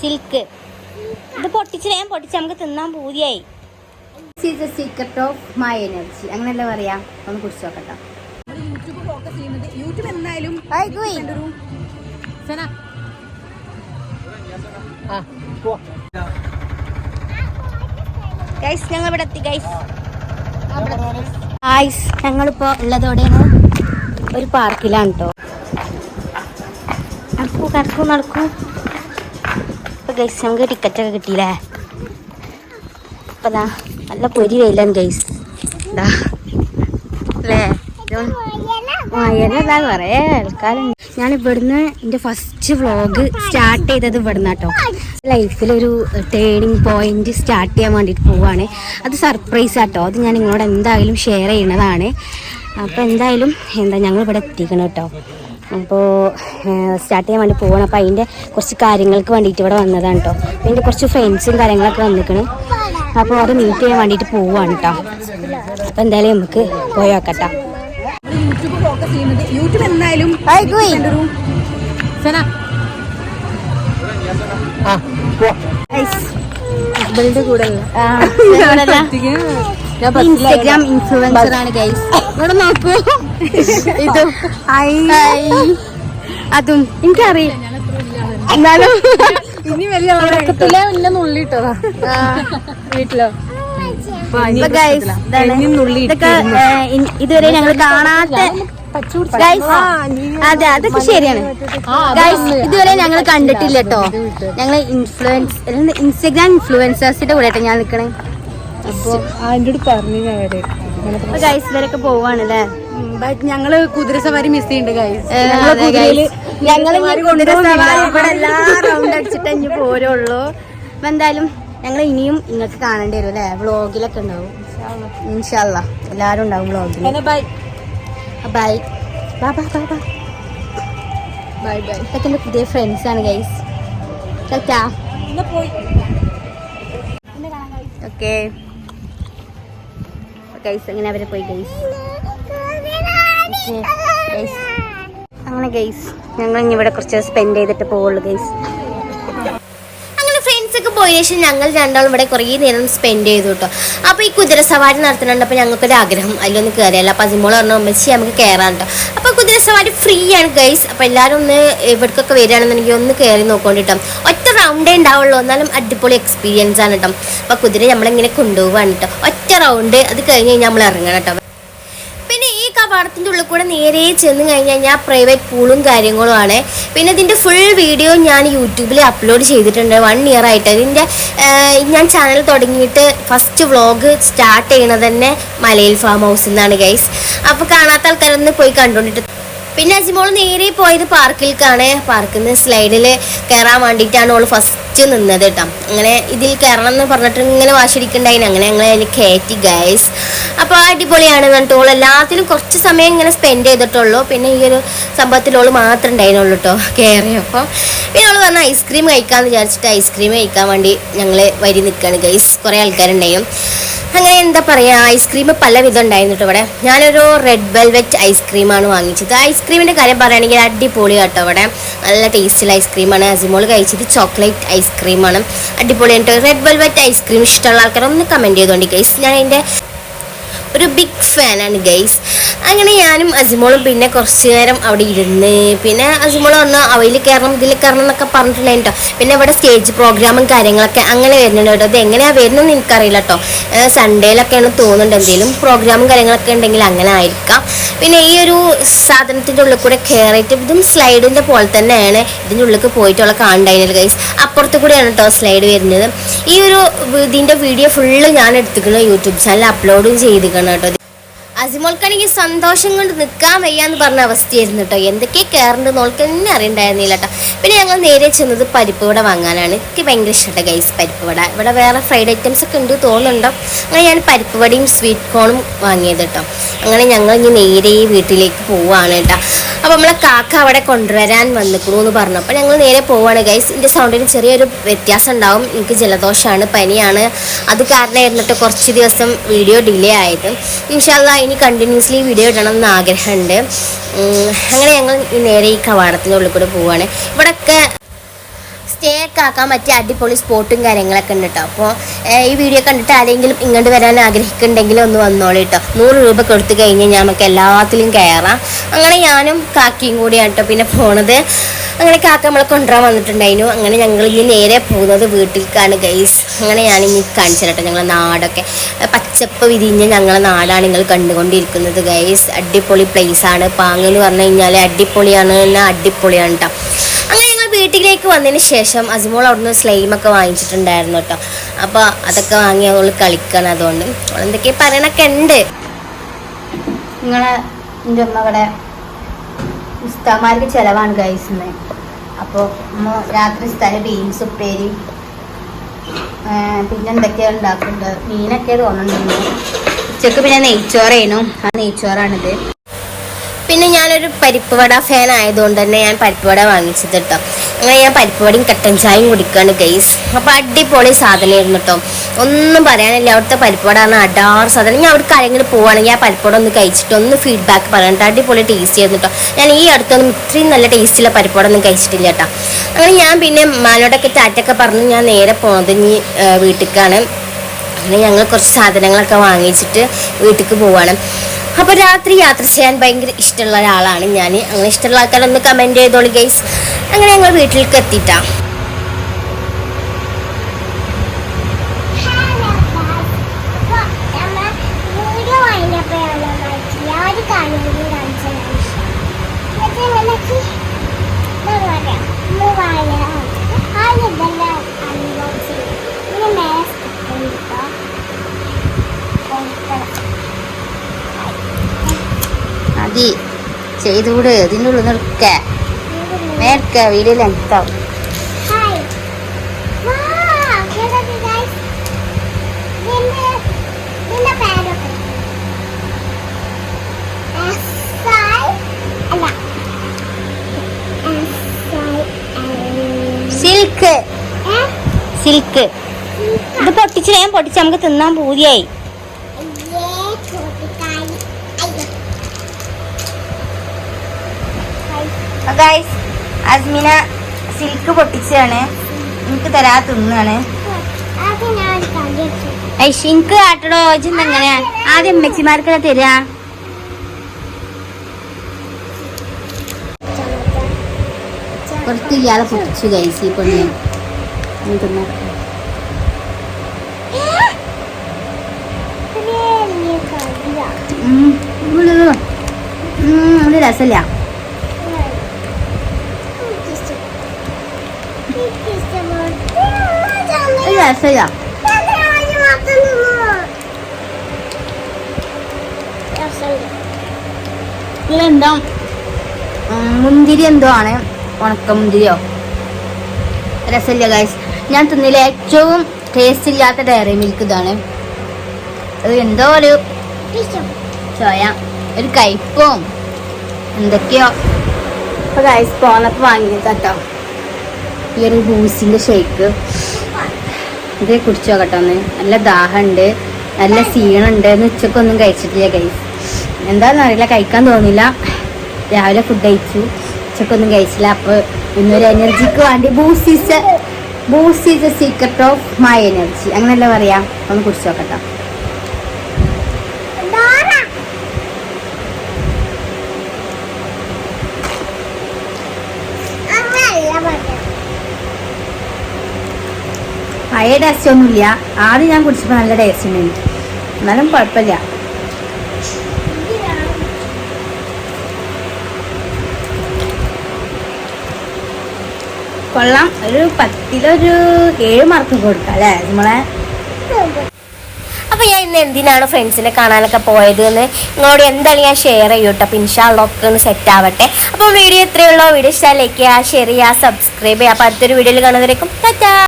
Silk. ഇത് പൊട്ടിച്ച് ഞാൻ പൊട്ടിച്ച് നമുക്ക് തിന്നാൻ പൂതിയായി. സീക്രട്ട് ഓഫ് മൈ എനർജി അങ്ങനെയല്ലേ പറയാം? ഒന്ന് കുടിച്ചു നോക്കട്ടോ. യൂട്യൂബ് ഫോക്കസ് ചെയ്യുന്നത് യൂട്യൂബ് എന്തായാലും സന. ഗൈസ് ഞങ്ങൾ ഇവിടെ എത്തി. ഗൈസ് ഗൈസ് ഞങ്ങളിപ്പോ ഉള്ളതോടെയാണ് ഒരു പാർക്കിലാണ് കേട്ടോ നടക്കൂ നടക്കും. ഗൈസ് നമുക്ക് ടിക്കറ്റ് ഒക്കെ കിട്ടിയില്ലേ? അപ്പതാ ദാ നല്ല പൊരി വെയിലാണ് ഗൈസ് ദാ അല്ലേ എന്നതാ കുറേ ആൾക്കാരുണ്ട്. ഞാൻ ഇവിടുന്ന് എന്റെ ഫസ്റ്റ് വ്ളോഗ് സ്റ്റാർട്ട് ചെയ്തത് ഇവിടുന്ന് കേട്ടോ ലൈഫിലൊരു ടേണിങ് പോയിന്റ് സ്റ്റാർട്ട് ചെയ്യാൻ വേണ്ടിയിട്ട് പോവാണ്. അത് സർപ്രൈസ് ആട്ടോ. അത് ഞാൻ നിങ്ങളോട് എന്തായാലും ഷെയർ ചെയ്യുന്നതാണ് അപ്പോൾ എന്തായാലും എന്താ ഞങ്ങൾ ഇവിടെ എത്തിക്കണം കേട്ടോ. അപ്പോൾ സ്റ്റാർട്ട് ചെയ്യാൻ വേണ്ടി പോകണം അപ്പോൾ അതിന്റെ കുറച്ച് കാര്യങ്ങൾക്ക് വേണ്ടിയിട്ട് ഇവിടെ വന്നതാണ് കേട്ടോ. അപ്പോൾ എന്റെ കുറച്ച് ഫ്രണ്ട്സും കാര്യങ്ങളൊക്കെ വന്നിക്കണ്. അപ്പോൾ അത് മീറ്റ് ചെയ്യാൻ വേണ്ടിയിട്ട് പോവാണ് കേട്ടോ. അപ്പോൾ എന്തായാലും നമുക്ക് പോയി നോക്കട്ടോ യൂട്യൂബ് ഫോക്കസ് ചെയ്യുന്നത് യൂട്യൂബ് എന്തായാലും കൂടെ ഇൻസ്റ്റഗ്രാം ഇൻഫ്ലുവൻസർ ആണ് ഗൈസ് ഇവിടെ നോക്കൂ. ഇതും. അതും. എനിക്കറിയാം. എന്നാലും ഇനി വലിയ നുള്ളിട്ടതാ വീട്ടിലോ. ഇതൊക്കെ ഇതുവരെ ഞങ്ങൾ കാണാത്ത അതെ അതൊക്കെ ശരിയാണ്. ഗൈസ് ഇതുവരെ ഞങ്ങൾ കണ്ടിട്ടില്ല കേട്ടോ. ഞങ്ങൾ ഇൻഫ്ലുവൻസ് ഇൻസ്റ്റഗ്രാം ഇൻഫ്ലുവൻസേഴ്സിന്റെ കൂടെ ഞാൻ നിക്കണേ? അപ്പൊ അതിന്റെ അടുത്ത് പറഞ്ഞു ഗൈസ് ഇവരൊക്കെ പോവാണല്ലേ? ഞങ്ങൾ കുതിര സവാരി മിസ് ചെയ്യുന്നുണ്ട് ഗൈസ്. ഞങ്ങൾ കുതിര സവാരി ഇവിടെ എല്ലാ റൗണ്ട് അടിച്ചിട്ട് ഇനി പോരുള്ളൂ. അപ്പൊ എന്തായാലും ഞങ്ങൾ ഇനിയും നിങ്ങൾക്ക് കാണേണ്ടി വരും അല്ലേ? വ്ളോഗിലൊക്കെ ഉണ്ടാവും. ഇൻഷാല്ല എല്ലാരും ഉണ്ടാവും വ്ളോഗിൽ ബൈ ബൈ ബാ ബാ ബാ ബാ ബൈ ബൈ ഇതൊക്കെ എന്റെ പുതിയ ഫ്രണ്ട്സ് ആണ് ഗൈസ് ഓക്കെ ഗൈസ് അങ്ങനെ അവരെ പോയി ഗൈസ് ഗൈസ് അങ്ങനെ ഗൈസ് ഞങ്ങൾ ഇനി ഇവിടെ കുറച്ച് സ്പെൻഡ് ചെയ്തിട്ട് പോവുള്ളൂ ഗൈസ് പോയതിനു ശേഷം ഞങ്ങൾ രണ്ടാളും ഇവിടെ കുറേ നേരം സ്പെൻഡ് ചെയ്തു കേട്ടോ അപ്പോൾ ഈ കുതിര സവാരി നടത്തുന്നുണ്ട്. അപ്പൊ ഞങ്ങൾക്ക് ഒരു ആഗ്രഹം അതിലൊന്ന് കയറിയല്ല അപ്പോൾ അതിമോൾ പറഞ്ഞു അമ്മച്ചി നമുക്ക് കയറാൻ കേട്ടോ അപ്പോൾ കുതിര സവാരി ഫ്രീ ആണ് ഗൈസ് അപ്പോൾ എല്ലാവരും ഒന്ന് ഇവിടേക്കൊക്കെ വരികയാണെന്നുണ്ടെങ്കിൽ ഒന്ന് കയറി നോക്കോണ്ടിട്ടോ ഒറ്റ റൗണ്ടേ ഉണ്ടാവുള്ളൂ. എന്നാലും അടിപൊളി എക്സ്പീരിയൻസ് ആണ് കേട്ടോ അപ്പോൾ കുതിര നമ്മളിങ്ങനെ കൊണ്ടുപോവാണ് കേട്ടോ റൗണ്ട് അത് കഴിഞ്ഞ് കഴിഞ്ഞാൽ നമ്മൾ ഇറങ്ങണം കേട്ടോ. പിന്നെ ഈ കവാടത്തിന്റെ ഉള്ളിൽ കൂടെ നേരെ ചെന്ന് കഴിഞ്ഞ് കഴിഞ്ഞാൽ പ്രൈവറ്റ് പൂളും കാര്യങ്ങളും ആണ് പിന്നെ ഇതിന്റെ ഫുൾ വീഡിയോ ഞാൻ യൂട്യൂബിൽ അപ്ലോഡ് ചെയ്തിട്ടുണ്ട്. വൺ ഇയർ ആയിട്ട്. ഇതിന്റെ ഞാൻ ചാനൽ തുടങ്ങിയിട്ട് ഫസ്റ്റ് വ്ളോഗ് സ്റ്റാർട്ട് ചെയ്യണത് തന്നെ മലയിൽ ഫാം ഹൗസിൽ നിന്നാണ് ഗൈസ് അപ്പോൾ കാണാത്ത ആൾക്കാരൊന്ന് പോയി കണ്ടുകൊണ്ടിട്ട് പിന്നെ അജിമോൾ നേരെ പോയത് പാർക്കിലേക്കാണ് പാർക്കിൽ നിന്ന് സ്ലൈഡിൽ കയറാൻ വേണ്ടിയിട്ടാണ് ഓൾ ഫസ്റ്റ് നിന്നത് കേട്ടോ അങ്ങനെ ഇതിൽ കയറണം എന്ന് പറഞ്ഞിട്ട് ഇങ്ങനെ വാശിരിക്കണ്ടായി അങ്ങനെ ഞങ്ങൾ അതിൽ കയറ്റി ഗൈസ് അപ്പോൾ അടിപൊളിയാണ് എന്നിട്ട് ഓൾ എല്ലാത്തിലും കുറച്ച് സമയം ഇങ്ങനെ സ്പെൻഡ് ചെയ്തിട്ടുള്ളൂ. പിന്നെ ഈ ഒരു സംഭവത്തിൽ ഓൾ മാത്രം ഉണ്ടായിരുന്നുള്ളൂ കേട്ടോ കയറിയപ്പോൾ പിന്നെ ഓൾ വന്ന് ഐസ്ക്രീം കഴിക്കാമെന്ന് വിചാരിച്ചിട്ട് ഐസ്ക്രീം കഴിക്കാൻ വേണ്ടി ഞങ്ങൾ വരി നിൽക്കുകയാണ് ഗൈസ് കുറേ ആൾക്കാരുണ്ടായും. അങ്ങനെ എന്താ പറയാ ഐസ്ക്രീം പല വിധം ഉണ്ടായിരുന്നു കേട്ടോ ഇവിടെ. ഞാനൊരു റെഡ് വെൽവെറ്റ് ഐസ്ക്രീം ആണ് വാങ്ങിച്ചത്. ഐസ്ക്രീമിന്റെ കാര്യം പറയുകയാണെങ്കിൽ അടിപൊളി കേട്ടോ ഇവിടെ. നല്ല ടേസ്റ്റുള്ള ഐസ്ക്രീമാണ് അസിമോൾ കഴിച്ചത് ചോക്ലേറ്റ് ഐസ്ക്രീമാണ് അടിപൊളിയായിട്ട് റെഡ് വെൽവെറ്റ് ഐസ്ക്രീം ഇഷ്ടമുള്ള ആൾക്കാർ ഒന്ന് കമന്റ് ചെയ്തോണ്ടി ഗൈസ് ഞാൻ അതിന്റെ ഒരു ബിഗ് ഫാനാണ് ഗൈസ് അങ്ങനെ ഞാനും അസിമോളും പിന്നെ കുറച്ച് നേരം അവിടെ ഇരുന്ന് പിന്നെ അജിമോൾ പറഞ്ഞു അവയിൽ കയറണം ഇതിൽ കയറണം എന്നൊക്കെ പറഞ്ഞിട്ടുണ്ടായിരുന്നു കേട്ടോ പിന്നെ ഇവിടെ സ്റ്റേജ് പ്രോഗ്രാമും കാര്യങ്ങളൊക്കെ അങ്ങനെ വരുന്നുണ്ട് കേട്ടോ അത് എങ്ങനെയാണ് വരുന്നതെന്ന് എനിക്കറിയില്ല കേട്ടോ സൺഡേയിലൊക്കെയാണ് തോന്നുന്നുണ്ട്. എന്തെങ്കിലും പ്രോഗ്രാമും കാര്യങ്ങളൊക്കെ ഉണ്ടെങ്കിൽ അങ്ങനെ ആയിരിക്കാം. പിന്നെ ഈ ഒരു സാധനത്തിന്റെ ഉള്ളിൽ കൂടെ കയറിയിട്ട് ഇതും സ്ലൈഡിന്റെ പോലെ തന്നെയാണ് ഇതിന്റെ ഉള്ളിൽ പോയിട്ടുള്ള കാണണ്ടായിരുന്നു ഗൈസ് അപ്പുറത്ത് കൂടെയാണ് കേട്ടോ സ്ലൈഡ് വരുന്നത്. ഈ ഒരു ഇതിന്റെ വീഡിയോ ഫുള്ള് ഞാൻ എടുത്തിക്കണം യൂട്യൂബ് ചാനൽ അപ്ലോഡും ചെയ്തിരിക്കണം കേട്ടോ അസിമോൾക്കാണെങ്കിൽ സന്തോഷം കൊണ്ട് നിൽക്കാൻ വയ്യാന്ന് പറഞ്ഞ അവസ്ഥയായിരുന്നു കേട്ടോ. എന്തൊക്കെ കയറുണ്ട് നോൾക്ക് തന്നെ അറിയണ്ടായിരുന്നില്ല കേട്ടോ. പിന്നെ ഞങ്ങൾ നേരെ ചെന്നത് പരിപ്പ് വട വാങ്ങാനാണ്. എനിക്ക് ഭയങ്കര ഇഷ്ടപ്പെട്ട ഗൈസ് പരിപ്പ് വട. ഇവിടെ വേറെ ഫ്രൈഡ് ഐറ്റംസ് ഒക്കെ ഉണ്ട് തോന്നുന്നുണ്ടോ? അങ്ങനെ ഞാൻ പരിപ്പ് വടയും സ്വീറ്റ് കോണും വാങ്ങിയത് കേട്ടോ. അങ്ങനെ ഞങ്ങൾ ഇനി നേരെ വീട്ടിലേക്ക് പോവുകയാണ് കേട്ടോ. അപ്പോൾ നമ്മളെ കാക്ക അവിടെ കൊണ്ടുവരാൻ വന്നിക്കണു എന്ന് പറഞ്ഞു അപ്പോൾ ഞങ്ങൾ നേരെ പോവുകയാണ് ഗൈസ് എന്റെ സൗണ്ടിന് ചെറിയൊരു വ്യത്യാസം ഉണ്ടാവും. എനിക്ക് ജലദോഷമാണ് പനിയാണ്. അത് കാരണമായിരുന്നു കേട്ടോ കുറച്ച് ദിവസം വീഡിയോ ഡിലേ ആയത്. ഇൻഷാല്ല ഇനി കണ്ടിന്യൂസ്ലി വീഡിയോ ഇടണം എന്ന് ആഗ്രഹമുണ്ട് അങ്ങനെ ഞങ്ങൾ ഈ നേരെ ഈ കവാടത്തിന്റെ ഉള്ളിൽ കൂടെ പോവുകയാണ് ഇവിടെയൊക്കെ സ്റ്റേ ഒക്കെ ആക്കാൻ പറ്റിയ അടിപൊളി സ്പോട്ടും കാര്യങ്ങളൊക്കെ ഉണ്ട് കേട്ടോ അപ്പോൾ ഈ വീഡിയോ കണ്ടിട്ട് ആരെങ്കിലും ഇങ്ങോട്ട് വരാൻ ആഗ്രഹിക്കുന്നുണ്ടെങ്കിൽ ഒന്ന് വന്നോളൂ കേട്ടോ നൂറ് രൂപ കൊടുത്തു കഴിഞ്ഞാൽ നമുക്ക് എല്ലാത്തിലും കയറാം അങ്ങനെ ഞാനും കാക്കിയും കൂടിയാണ് കേട്ടോ പിന്നെ പോണത്. അങ്ങനെ കാക്ക നമ്മളെ കൊണ്ടുവരാൻ വന്നിട്ടുണ്ടായിരുന്നു. അങ്ങനെ ഞങ്ങൾ ഇനി നേരെ പോകുന്നത് വീട്ടിലേക്കാണ് ഗൈസ് അങ്ങനെ ഞാൻ ഇനി കാണിച്ചു ഞങ്ങളെ നാടൊക്കെ. പച്ചപ്പ് വിരിഞ്ഞ ഞങ്ങളെ നാടാണ് നിങ്ങൾ കണ്ടുകൊണ്ടിരിക്കുന്നത് ഗൈസ് അടിപൊളി place ആണ്. പാങ്ങ് എന്ന് പറഞ്ഞു കഴിഞ്ഞാൽ അടിപൊളിയാണ് അടിപൊളിയാണ് കേട്ടോ അങ്ങനെ ഞങ്ങൾ വീട്ടിലേക്ക് വന്നതിന് ശേഷം അജ്മോൾ അവിടുന്ന് സ്ലൈമൊക്കെ വാങ്ങിച്ചിട്ടുണ്ടായിരുന്നു കേട്ടോ അപ്പോൾ അതൊക്കെ വാങ്ങി അവൾ കളിക്കണം അതുകൊണ്ട്. അവൾ എന്തൊക്കെ പറയണൊക്കെ ഉണ്ട്. നിങ്ങളെ എന്റെ അമ്മ ഉസ്താമാർക്ക് ചിലവാണ് കഴിക്കുന്നത് അപ്പോൾ അമ്മ രാത്രി സ്ഥലം ബീൻസ് ഉപ്പേരി പിന്നെ എന്തൊക്കെയാണ് ഉണ്ടാക്കുന്നുണ്ട് മീനൊക്കെ തോന്നുന്നുണ്ട് ഉച്ചയ്ക്ക് പിന്നെ നെയ്ച്ചോറായിരുന്നു ആ നെയ്ച്ചോറാണിത്. പിന്നെ ഞാനൊരു പരിപ്പ് വട ഫാൻ ആയതുകൊണ്ട് തന്നെ ഞാൻ പരിപ്പ് വട വാങ്ങിച്ചത് കേട്ടോ. അങ്ങനെ ഞാൻ പരിപ്പ് വടയും കട്ടൻ ചായയും കുടിക്കുകയാണ് ഗൈസ് അപ്പോൾ അടിപൊളി സാധനമായിരുന്നു കേട്ടോ. ഒന്നും പറയാനില്ല അവിടുത്തെ പരിപ്പ് വട ആണ് അടാർ സാധനം. ഞാൻ അവിടേക്ക് ആരെങ്കിലും പോവുകയാണെങ്കിൽ ആ പരിപ്പ് വട ഒന്ന് കഴിച്ചിട്ട് ഒന്ന് ഫീഡ്ബാക്ക് പറയണ്ട അടിപൊളി ടേസ്റ്റ് ആയിരുന്നു കേട്ടോ. ഞാൻ ഈ അടുത്തൊന്നും ഇത്രയും നല്ല ടേസ്റ്റുള്ള പരിപ്പ് വട ഒന്നും കഴിച്ചിട്ടില്ല കേട്ടോ. അങ്ങനെ ഞാൻ പിന്നെ മാനോടൊക്കെ ടാറ്റൊക്കെ പറഞ്ഞ് ഞാൻ നേരെ പോണത് ഇനി വീട്ടിലേക്കാണ് അങ്ങനെ ഞങ്ങൾ കുറച്ച് സാധനങ്ങളൊക്കെ വാങ്ങിച്ചിട്ട് വീട്ടിലേക്ക് പോവാണ്. അപ്പോൾ രാത്രി യാത്ര ചെയ്യാൻ ഭയങ്കര ഇഷ്ടമുള്ള ഒരാളാണ് ഞാൻ അങ്ങനെ ഇഷ്ടമുള്ള ആൾക്കാരൊന്ന് കമന്റ് ചെയ്തോളൂ ഗൈസ് അങ്ങനെ ഞങ്ങൾ വീട്ടിലേക്ക് എത്തിയിട്ടാ. മതി ചെയ്തുകൂടെ ഇതിന്റെ ഉള്ളിൽ നിൽക്ക നേർക്ക എസ് ഐ സിൽക്ക് സിൽക്ക് ഇത് പൊട്ടിച്ച് ഞാൻ പൊട്ടിച്ച്. നമുക്ക് തിന്നാൻ പൂതിയായി. ഗൈസ് അസ്മിന സിൽക്ക് പൊട്ടിച്ചാണ് എനിക്ക് തരാ തിന്നാണ് അത് കാട്ടടോ ഐഷിൻക്ക് ആട്ടടോ എങ്ങനെയാ ആദ്യം അമ്മച്ചിമാർക്കല്ല തരാ കുറച്ച് ഇയാളെ പൊട്ടിച്ചു ഗൈസ് ഈ പെണ്ണ് ഒരു രസമില്ല ഒരു രസമില്ല ഇതിലെന്തോ മുന്തിരി എന്തോ ആണ്. ഉണക്ക മുന്തിരിയോ? രസമില്ല ഗൈസ് ഞാൻ തിന്നില്ല. ഏറ്റവും ടേസ്റ്റ് ഇല്ലാത്ത ഡയറി മിൽക്ക് ഇതാണ്. അത് എന്തോ ഒരു ചോയ ഒരു കയ്പും. എന്തൊക്കെയോ. ഗൈസ് പോന്നപ്പോ വാങ്ങിയത് കേട്ടോ ഈ ഒരു ഹൂസിന്റെ ഷേക്ക് ഇത് കുടിച്ചു നോക്കട്ടെ ഒന്ന്. നല്ല ദാഹമുണ്ട് നല്ല സീണുണ്ട് എന്ന് ഉച്ചക്കൊന്നും കഴിച്ചിട്ടില്ല ഗൈസ് എന്താണെന്ന് അറിയില്ല കഴിക്കാൻ തോന്നില്ല രാവിലെ ഫുഡ് കഴിച്ചു. ഉച്ചക്കൊന്നും കഴിച്ചില്ല. അപ്പോൾ ഇന്നൊരു എനർജിക്ക് വേണ്ടി boost boost secret of my energy അങ്ങനെയല്ല പറയാം. ഒന്ന് കുടിച്ചു നോക്കട്ടെ പഴയ ടേസ്റ്റ് ഒന്നുമില്ല. ആദ്യം ഞാൻ കുടിച്ചപ്പോൾ നല്ല ടേസ്റ്റ് ഉണ്ടായിരുന്നു. എന്നാലും കുഴപ്പമില്ല. കൊള്ളാം. ഒരു പത്തിലൊരു ഏഴ് മാർക്ക് കൊടുക്കാം അല്ലേ നമ്മളെ? അപ്പൊ ഞാൻ ഇന്ന് എന്തിനാണ് ഫ്രണ്ട്സിനെ കാണാനൊക്കെ പോയത് എന്ന് നിങ്ങളോട് എന്താണ് ഞാൻ ഷെയർ ചെയ്യൂട്ടോ അപ്പൊ ഇൻഷാള്ളൊക്കെ ഒന്ന് സെറ്റ് ആവട്ടെ. അപ്പോൾ വീഡിയോ ഇത്രയുള്ളൂ വീഡിയോ ഇഷ്ടമായി ലൈക്ക് ചെയ്യുക ഷെയർ ചെയ്യുക സബ്സ്ക്രൈബ് ചെയ്യുക. അപ്പൊ അടുത്തൊരു വീഡിയോയിൽ കാണുന്നവരേക്കും ടാറ്റാ!